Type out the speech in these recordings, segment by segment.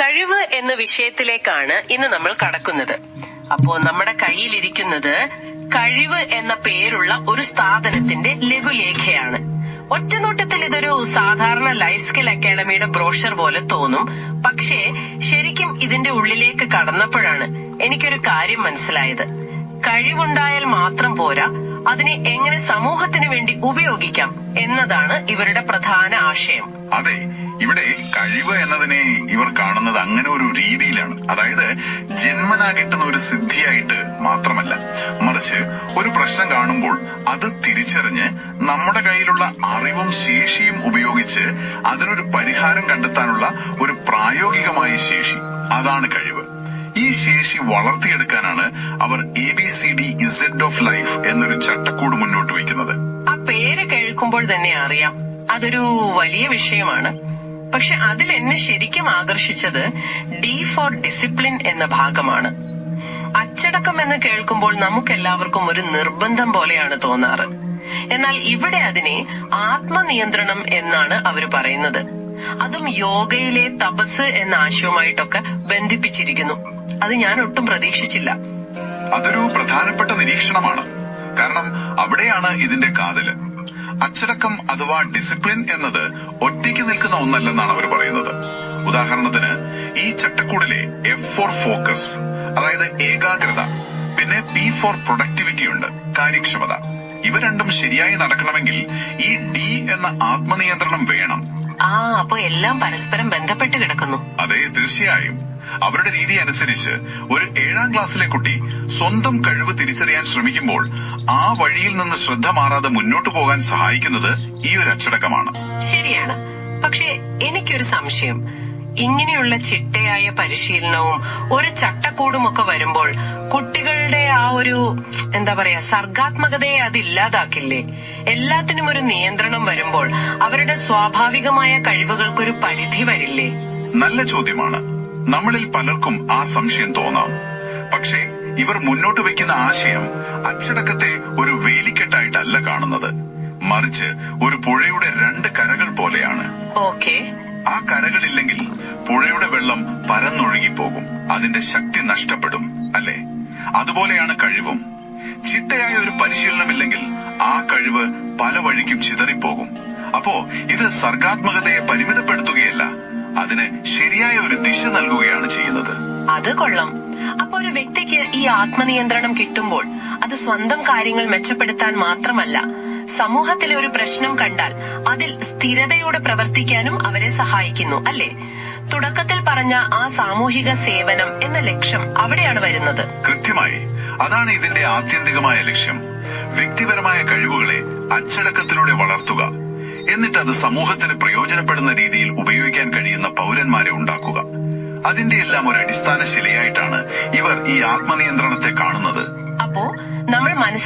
കഴിവ് എന്ന വിഷയത്തിലേക്കാണ് ഇന്ന് നമ്മൾ കടക്കുന്നത്. അപ്പോ നമ്മുടെ കയ്യിലിരിക്കുന്നത് കഴിവ് എന്ന പേരുള്ള ഒരു സ്ഥാപനത്തിന്റെ ലഘുലേഖയാണ്. ഒറ്റനോട്ടത്തിൽ ഇതൊരു സാധാരണ ലൈഫ് സ്കിൽ അക്കാഡമിയുടെ ബ്രോഷർ പോലെ തോന്നും. പക്ഷേ ശരിക്കും ഇതിന്റെ ഉള്ളിലേക്ക് കടന്നപ്പോഴാണ് എനിക്കൊരു കാര്യം മനസ്സിലായത്. കഴിവുണ്ടായാൽ മാത്രം പോരാ അതിനെ എങ്ങനെ സമൂഹത്തിന് വേണ്ടി ഉപയോഗിക്കാം എന്നതാണ് ഇവരുടെ പ്രധാന ആശയം. അതെ ഇവിടെ കഴിവ് എന്നതിനെ ഇവർ കാണുന്നത് അങ്ങനെ ഒരു രീതിയിലാണ്. അതായത് ജന്മനാ കിട്ടുന്ന ഒരു സിദ്ധിയായിട്ട് മാത്രമല്ല. മറിച്ച് ഒരു പ്രശ്നം കാണുമ്പോൾ അത് തിരിച്ചറിഞ്ഞ് നമ്മുടെ കയ്യിലുള്ള അറിവും ശേഷിയും ഉപയോഗിച്ച് അതിനൊരു പരിഹാരം കണ്ടെത്താനുള്ള ഒരു പ്രായോഗികമായ ശേഷി. അതാണ് കഴിവ്. ഈ ശേഷി വളർത്തിയെടുക്കാനാണ് അവർ A B C D Z of life എന്നൊരു ചട്ടക്കൂട് മുന്നോട്ട് വയ്ക്കുന്നത്. ആ പേര് കേൾക്കുമ്പോൾ തന്നെ അറിയാം. അതൊരു വലിയ വിഷയമാണ്. പക്ഷെ അതിൽ എന്നെ ശരിക്കും ആകർഷിച്ചത് ഡി ഫോർ ഡിസിപ്ലിൻ എന്ന ഭാഗമാണ്. അച്ചടക്കം എന്ന് കേൾക്കുമ്പോൾ നമുക്കെല്ലാവർക്കും ഒരു നിർബന്ധം പോലെയാണ് തോന്നാറ്. എന്നാൽ ഇവിടെ അതിനെ ആത്മനിയന്ത്രണം എന്നാണ് അവർ പറയുന്നത്. അതും യോഗയിലെ തപസ് എന്ന ആശയവുമായിട്ടൊക്കെ ബന്ധിപ്പിച്ചിരിക്കുന്നു. അത് ഞാൻ ഒട്ടും പ്രതീക്ഷിച്ചില്ല. അതൊരു പ്രധാനപ്പെട്ട നിരീക്ഷണമാണ്. കാരണം അവിടെയാണ് ഇതിന്റെ കാതൽ. അച്ചടക്കം അഥവാ ഡിസിപ്ലിൻ എന്നത് ഒറ്റയ്ക്ക് നിൽക്കുന്ന ഒന്നല്ലെന്നാണ് അവർ പറയുന്നത്. ഉദാഹരണത്തിന് ഈ ചട്ടക്കൂടിലെ എഫ് ഫോർ ഫോക്കസ് അതായത് ഏകാഗ്രത പിന്നെ പി ഫോർ പ്രൊഡക്ടിവിറ്റി ഉണ്ട് കാര്യക്ഷമത. ഇവ രണ്ടും ശരിയായി നടക്കണമെങ്കിൽ ഈ ഡി എന്ന ആത്മനിയന്ത്രണം വേണം. ആ അപ്പൊ എല്ലാം പരസ്പരം ബന്ധപ്പെട്ട് കിടക്കുന്നു. അതെ തീർച്ചയായും. അവരുടെ രീതി അനുസരിച്ച് ഒരു ഏഴാം ക്ലാസ്സിലെ കുട്ടി സ്വന്തം കഴിവ് തിരിച്ചറിയാൻ ശ്രമിക്കുമ്പോൾ ആ വഴിയിൽ നിന്ന് ശ്രദ്ധ മാറാതെ മുന്നോട്ടു പോകാൻ സഹായിക്കുന്നത് ഈ ഒരു അച്ചടക്കമാണ്. ശരിയാണ്. പക്ഷേ എനിക്കൊരു സംശയം. ഇങ്ങനെയുള്ള ചിട്ടയായ പരിശീലനവും ഒരു ചട്ടക്കൂടും ഒക്കെ വരുമ്പോൾ കുട്ടികളുടെ ആ ഒരു എന്താ പറയാ സർഗാത്മകതയെ അത് ഇല്ലാതാക്കില്ലേ? എല്ലാത്തിനും ഒരു നിയന്ത്രണം വരുമ്പോൾ അവരുടെ സ്വാഭാവികമായ കഴിവുകൾക്കൊരു പരിധി വരില്ലേ? നല്ല ചോദ്യമാണ്. നമ്മളിൽ പലർക്കും ആ സംശയം തോന്നാം. പക്ഷേ ഇവർ മുന്നോട്ട് വെക്കുന്ന ആശയം അച്ചടക്കത്തെ ഒരു വേലിക്കെട്ടായിട്ടല്ല കാണുന്നത്. മറിച്ച് ഒരു പുഴയുടെ രണ്ട് കരകൾ പോലെയാണ്. ഓക്കെ. ആ കരകളില്ലെങ്കിൽ പുഴയുടെ വെള്ളം പരന്നൊഴുകിപ്പോകും. അതിന്റെ ശക്തി നഷ്ടപ്പെടും അല്ലെ? അതുപോലെയാണ് കഴിവും. ചിട്ടയായ ഒരു പരിശീലനമില്ലെങ്കിൽ ആ കഴിവ് പല വഴിക്കും ചിതറിപ്പോകും. അപ്പോ ഇത് സർഗാത്മകതയെ പരിമിതപ്പെടുത്തുകയല്ല അതിന് ശരിയായ ഒരു ദിശ നൽകുകയാണ് ചെയ്യുന്നത്. അത് കൊള്ളാം. അപ്പൊ ഒരു വ്യക്തിക്ക് ഈ ആത്മനിയന്ത്രണം കിട്ടുമ്പോൾ അത് സ്വന്തം കാര്യങ്ങൾ മെച്ചപ്പെടുത്താൻ മാത്രമല്ല സമൂഹത്തിലെ ഒരു പ്രശ്നം കണ്ടാൽ അതിൽ സ്ഥിരതയോടെ പ്രവർത്തിക്കാനും അവരെ സഹായിക്കുന്നു അല്ലേ? തുടക്കത്തിൽ പറഞ്ഞ ആ സാമൂഹിക സേവനം എന്ന ലക്ഷ്യം അവിടെയാണ് വരുന്നത്. കൃത്യമായി അതാണ് ഇതിന്റെ ആത്യന്തികമായ ലക്ഷ്യം. വ്യക്തിപരമായ കഴിവുകളെ അച്ചടക്കത്തിലൂടെ വളർത്തുക. എന്നിട്ട് അത് സമൂഹത്തിന് പ്രയോജനപ്പെടുന്ന രീതിയിൽ ഉപയോഗിക്കാൻ കഴിയുന്ന പൗരന്മാരെ ഉണ്ടാക്കുക. അതിന്റെ എല്ലാം ഒരു അടിസ്ഥാന ശിലയായിട്ടാണ് ഇവർ ഈ ആത്മനിയന്ത്രണത്തെ കാണുന്നത്.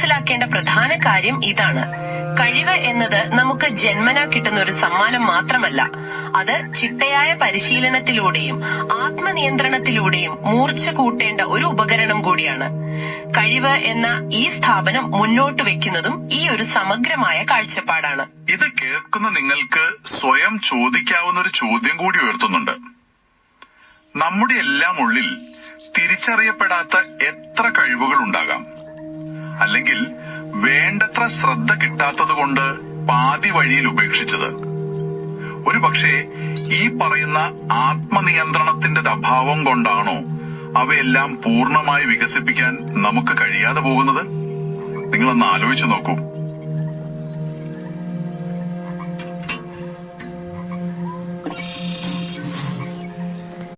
മനസ്സിലാക്കേണ്ട പ്രധാന കാര്യം ഇതാണ്. കഴിവ് എന്നത് നമുക്ക് ജന്മനാ കിട്ടുന്ന ഒരു സമ്മാനം മാത്രമല്ല അത് ചിട്ടയായ പരിശീലനത്തിലൂടെയും ആത്മനിയന്ത്രണത്തിലൂടെയും മൂർച്ച കൂട്ടേണ്ട ഒരു ഉപകരണം കൂടിയാണ്. കഴിവ് എന്ന ഈ സ്ഥാപനം മുന്നോട്ട് വെക്കുന്നതും ഈ ഒരു സമഗ്രമായ കാഴ്ചപ്പാടാണ്. ഇത് കേൾക്കുന്ന നിങ്ങൾക്ക് സ്വയം ചോദിക്കാവുന്ന ഒരു ചോദ്യം കൂടി ഉയർത്തുന്നുണ്ട്. നമ്മുടെ എല്ലാം ഉള്ളിൽ തിരിച്ചറിയപ്പെടാത്ത എത്ര കഴിവുകൾ ഉണ്ടാകാം? അല്ലെങ്കിൽ വേണ്ടത്ര ശ്രദ്ധ കിട്ടാത്തത് കൊണ്ട് പാതി വഴിയിൽ ഉപേക്ഷിച്ചത്. ഒരു പക്ഷേ ഈ പറയുന്ന ആത്മനിയന്ത്രണത്തിന്റെ അഭാവം കൊണ്ടാണോ അവയെല്ലാം പൂർണമായി വികസിപ്പിക്കാൻ നമുക്ക് കഴിയാതെ പോകുന്നത്? നിങ്ങളൊന്ന് ആലോചിച്ചു നോക്കൂ.